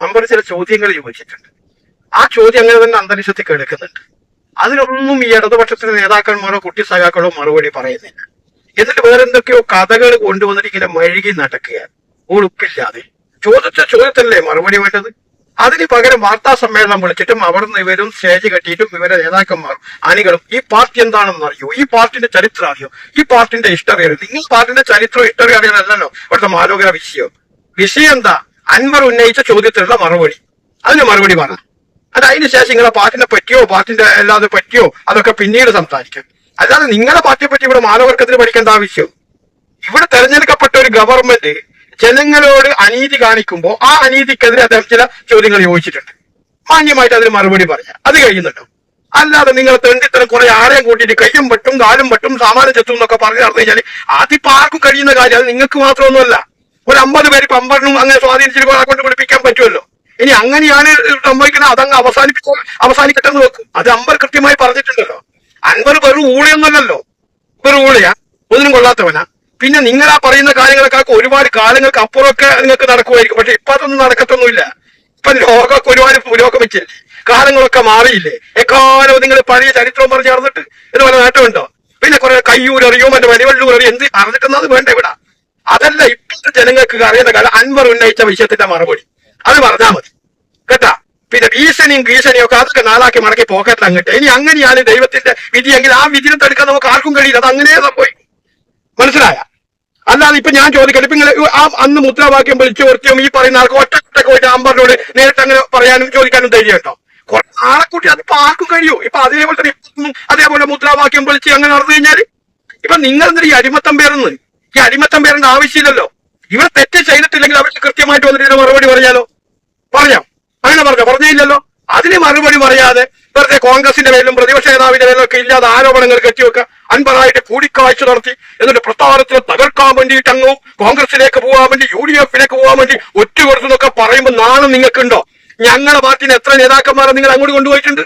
അമ്പർ ചില ചോദ്യങ്ങൾ ചോദിച്ചിട്ടുണ്ട്. ആ ചോദ്യം അങ്ങനെ തന്നെ അന്തരീക്ഷത്തിൽ കേൾക്കുന്നുണ്ട്. അതിനൊന്നും ഈ ഇടതുപക്ഷത്തിന്റെ നേതാക്കന്മാരോ കുട്ടി സഖാക്കളോ മറുപടി പറയുന്നില്ല. എന്നിട്ട് വേറെ എന്തൊക്കെയോ കഥകൾ കൊണ്ടുവന്നിട്ട് ഇങ്ങനെ മഴുകി നടക്കുകയാണ്. ഉളുപ്പില്ലാതെ ചോദിച്ച ചോദ്യത്തിലല്ലേ മറുപടി വേണ്ടത്? അതിന് പകരം വാർത്താ സമ്മേളനം വിളിച്ചിട്ടും അവിടുന്ന് ഇവരും സ്റ്റേജ് കെട്ടിയിട്ടും ഇവരെ നേതാക്കന്മാരും അണികളും ഈ പാർട്ടി എന്താണെന്ന് അറിയോ? ഈ പാർട്ടിന്റെ ചരിത്രം അറിയോ? ഈ പാർട്ടിന്റെ ഹിസ്റ്ററി അറിയോ? നിങ്ങൾ പാർട്ടിന്റെ ചരിത്രം ഹിസ്റ്ററി അറിയാനല്ലല്ലോ ഇവിടുത്തെ മാലോകര വിഷയം. വിഷയം എന്താ? അൻവർ ഉന്നയിച്ച ചോദ്യത്തിനുള്ള മറുപടി. അതിന് മറുപടി പറ. അത് അതിന് ശേഷം നിങ്ങളെ പാർട്ടിനെ പറ്റിയോ പാർട്ടിന്റെ അല്ലാതെ പറ്റിയോ അതൊക്കെ പിന്നീട് സംസാരിക്കാം. അല്ലാതെ നിങ്ങളെ പാർട്ടിയെ പറ്റി ഇവിടെ മാനവർക്കത്തിന് പഠിക്കേണ്ട ആവശ്യം. ഇവിടെ തെരഞ്ഞെടുക്കപ്പെട്ട ഒരു ഗവൺമെന്റ് ജനങ്ങളോട് അനീതി കാണിക്കുമ്പോൾ ആ അനീതിക്കെതിരെ അദ്ദേഹം ചില ചോദ്യങ്ങൾ ചോദിച്ചിട്ടുണ്ട്. മാന്യമായിട്ട് അതിന് മറുപടി പറഞ്ഞ അത് കഴിയുന്നുണ്ടോ? അല്ലാതെ നിങ്ങൾ തെണ്ടിത്തരം കുറെ ആരെയും കൂട്ടിയിട്ട് കയ്യും വെട്ടും കാലും വെട്ടും സാമാനം ചെത്തും എന്നൊക്കെ പറഞ്ഞു നടന്നു കഴിഞ്ഞാൽ അതിപ്പോ ആർക്കും കഴിയുന്ന കാര്യം അത് നിങ്ങൾക്ക് മാത്രമൊന്നുമല്ല. ഒരു അമ്പത് പേര് പമ്പറിനും അങ്ങനെ സ്വാധീനിച്ചിട്ട് കൊണ്ട് വിളിപ്പിക്കാൻ പറ്റുമല്ലോ. ഇനി അങ്ങനെയാണ് സംഭവിക്കുന്നത് അതങ്ങ് അവസാനിപ്പിച്ച അവസാനിക്കട്ടെ എന്ന് വെക്കും. അത് അമ്പർ കൃത്യമായി പറഞ്ഞിട്ടുണ്ടല്ലോ. അൻപർ വെറും ഊളിയൊന്നല്ലല്ലോ വെറും ഊളിയാ. ഒന്നിനും കൊള്ളാത്തവനാ. പിന്നെ നിങ്ങൾ ആ പറയുന്ന കാര്യങ്ങളൊക്കെ ഒരുപാട് കാലങ്ങൾക്ക് അപ്പുറമൊക്കെ നിങ്ങൾക്ക് നടക്കുമായിരിക്കും. പക്ഷെ ഇപ്പൊ അതൊന്നും നടക്കത്തൊന്നുമില്ല. ഇപ്പൊ ലോകമൊക്കെ ഒരുപാട് പുരോഗമിച്ചില്ലേ കാലങ്ങളൊക്കെ മാറിയില്ലേ? എക്കാലവും നിങ്ങൾ പഴയ ചരിത്രവും പറഞ്ഞ് നടന്നിട്ട് ഇതുപോലെ നേട്ടമുണ്ടോ? പിന്നെ കുറെ കയ്യൂരറിയോ മറ്റേ വരിവള്ളൂരറിയോ എന്ത് അറിഞ്ഞിട്ടെന്നത് വേണ്ട ഇവിടെ? അതല്ല ഇപ്പോഴത്തെ ജനങ്ങൾക്ക് അറിയുന്ന കാലം അൻവർ ഉന്നയിച്ച വിഷയത്തിന്റെ മറുപടി. അത് പറഞ്ഞാൽ മതി. കേട്ടാ? പിന്നെ ഭീഷണിയും ഭീഷണിയും ഒക്കെ അതൊക്കെ നാളാക്കി മടക്കി പോക്കറ്റിൽ അങ്ങോട്ട്. ഇനി അങ്ങനെയാണ് ദൈവത്തിന്റെ വിധി എങ്കിൽ ആ വിധിനെ തടുക്കാൻ നമുക്ക് ആർക്കും കഴിയില്ല. അത് അങ്ങനെ പോയി മനസ്സിലായ? അല്ലാതെ ഇപ്പൊ ഞാൻ ചോദിക്കട്ടെ. നിങ്ങൾ ആ അന്ന് മുദ്രാവാക്യം വിളിച്ചു വൃത്തിയും ഈ പറയുന്ന ആൾക്ക് ഒറ്റ പോയിട്ട് അമ്പറിനോട് നേരിട്ട് അങ്ങനെ പറയാനും ചോദിക്കാനും ധൈര്യം കേട്ടോ കുറെ കൂട്ടി അതിപ്പോ ആർക്കും കഴിയൂ. ഇപ്പൊ അതേപോലെ തന്നെ അതേപോലെ മുദ്രാവാക്യം വിളിച്ച് അങ്ങനെ നടന്നു കഴിഞ്ഞാൽ ഇപ്പൊ നിങ്ങൾ എന്തൊരു ഈ അടിമത്തം പേരെന്ന് ഈ അടിമത്തം പേരേണ്ട ആവശ്യമില്ലല്ലോ. ഇവർ തെറ്റ് ചെയ്തിട്ടില്ലെങ്കിൽ അവർക്ക് കൃത്യമായിട്ട് വന്നിട്ട് ഇതിന് മറുപടി പറഞ്ഞാലോ? പറഞ്ഞോ? അങ്ങനെ പറഞ്ഞോ? പറഞ്ഞില്ലല്ലോ? അതിന് മറുപടി പറയാതെ വെറുതെ കോൺഗ്രസിന്റെ പേരിലും പ്രതിപക്ഷ നേതാവിന്റെ പേരിലും ഒക്കെ ഇല്ലാതെ ആരോപണങ്ങൾ കെട്ടിവെക്കുക അൻപതായിട്ട് കൂടിക്കാഴ്ച നടത്തി എന്നിട്ട് പ്രസ്ഥാനത്തിന് തകർക്കാൻ വേണ്ടിയിട്ട് അങ്ങും കോൺഗ്രസിലേക്ക് പോകാൻ വേണ്ടി യു ഡി എഫിലേക്ക് പോകാൻ വേണ്ടി ഒറ്റ കൊടുത്തെന്നൊക്കെ പറയുമ്പോൾ നാണം നിങ്ങൾക്കുണ്ടോ? ഞങ്ങളുടെ പാർട്ടിന് എത്ര നേതാക്കന്മാരെ നിങ്ങൾ അങ്ങോട്ട് കൊണ്ടുപോയിട്ടുണ്ട്?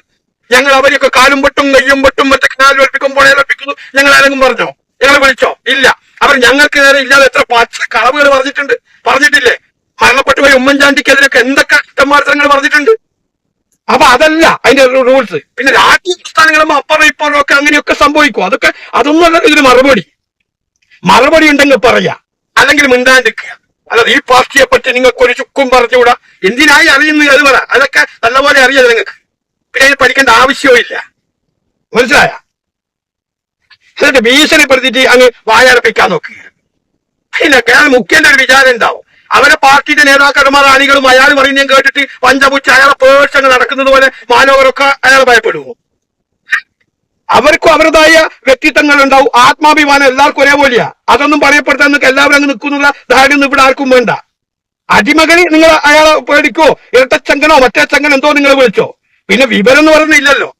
ഞങ്ങൾ അവരെയൊക്കെ കാലും പൊട്ടും നെയ്യും പൊട്ടും മറ്റേ കിണാലും ഏൽപ്പിക്കും വെപ്പിക്കുന്നു ഞങ്ങൾ ആരെങ്കിലും പറഞ്ഞോ? ഞങ്ങൾ വിളിച്ചോ? ഇല്ല. അവർ ഞങ്ങൾക്ക് നേരെ ഇല്ലാതെ എത്ര പച്ച കളവുകൾ പറഞ്ഞിട്ടുണ്ട്? പറഞ്ഞിട്ടില്ലേ? മരണപ്പെട്ടു പോയ ഉമ്മൻചാണ്ടിക്കെതിരൊക്കെ എന്തൊക്കെ തെമ്മാർത്തങ്ങൾ പറഞ്ഞിട്ടുണ്ട്? അപ്പൊ അതല്ല അതിന്റെ റൂൾസ്. പിന്നെ രാജ്യ പ്രസ്ഥാനങ്ങളും അപ്പുറം ഇപ്പുറം ഒക്കെ അങ്ങനെയൊക്കെ സംഭവിക്കും. അതൊക്കെ അതൊന്നും അല്ല ഇതിന് മറുപടി. മറുപടി ഉണ്ടെങ്കിൽ പറയാ. അല്ലെങ്കിൽ മിണ്ടാണ്ടിരിക്കുക. അല്ലാതെ ഈ പാർട്ടിയെ പറ്റി നിങ്ങൾക്ക് ഒരു ചുക്കും പറഞ്ഞുകൂടാ? എന്തിനായി അറിയുന്നു അത് പറ. അതൊക്കെ നല്ലപോലെ അറിയാം നിങ്ങൾക്ക്. പിന്നെ പഠിക്കേണ്ട ആവശ്യവും ഇല്ല. മനസ്സിലായ? എന്നിട്ട് ഭീഷണിപ്പെടുത്തിയിട്ട് അങ്ങ് വായടപ്പിക്കാൻ നോക്കുക അതിനൊക്കെ അയാൾ മുഖ്യന്റെ ഒരു വിചാരം ഉണ്ടാവും. അവരെ പാർട്ടിയുടെ നേതാക്കന്മാർ അണികളും അയാൾ പറയുന്നതും കേട്ടിട്ട് പഞ്ചപുച്ച അയാളെ പേഴ്സങ്ങ് നടക്കുന്നത് പോലെ മാനവരൊക്കെ അയാൾ ഭയപ്പെടുമോ? അവർക്കും അവരുടേതായ വ്യക്തിത്വങ്ങൾ ഉണ്ടാവും. ആത്മാഭിമാനം എല്ലാവർക്കും ഒരേപോലെയാ. അതൊന്നും പറയപ്പെടുത്താൻ നിങ്ങൾക്ക് എല്ലാവരും അങ്ങ് നിൽക്കുന്നുള്ള ധാരണയൊന്നും ഇവിടെ ആർക്കും വേണ്ട. അടിമകളി നിങ്ങൾ അയാളെ പേടിക്കോ ഇരട്ടച്ചങ്കനോ മറ്റേ ചങ്കനോ എന്തോ നിങ്ങൾ വിളിച്ചോ? പിന്നെ വിവരം എന്ന് പറയുന്നില്ലല്ലോ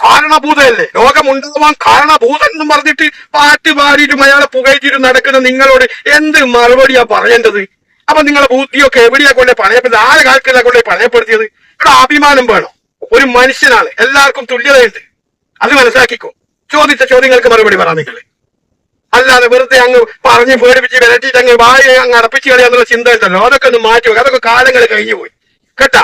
കാരണഭൂതയല്ലേ? രോഗമുണ്ടാവാൻ കാരണഭൂതൻ എന്ന് പറഞ്ഞിട്ട് പാറ്റി പാടിയിട്ടും അയാളെ പുകയറ്റിട്ട് നടക്കുന്ന നിങ്ങളോട് എന്ത് മറുപടിയാ പറയേണ്ടത്? അപ്പൊ നിങ്ങളെ ബുദ്ധിയൊക്കെ എവിടെയാ കൊണ്ടേ പണയപ്പെടുത്തി ആരെ കാലത്തിലാ കൊണ്ടേ പണയപ്പെടുത്തിയത്? ഇവിടെ അഭിമാനം വേണം. ഒരു മനുഷ്യനാണ്. എല്ലാവർക്കും തുല്യതയുണ്ട്. അത് മനസ്സിലാക്കിക്കോ. ചോദിച്ച ചോദ്യങ്ങൾക്ക് മറുപടി പറ നിങ്ങൾ അല്ലാതെ വെറുതെ അങ്ങ് പറഞ്ഞ് പേടിപ്പിച്ച് വിരട്ടിയിട്ട് അങ്ങ് വായ അങ്ങ് അടപ്പിച്ച് കളയാന്നുള്ള ചിന്ത ഉണ്ടല്ലോ അതൊക്കെ ഒന്ന് മാറ്റി അതൊക്കെ കാലങ്ങൾ കഴിഞ്ഞു പോയി. കേട്ടാ?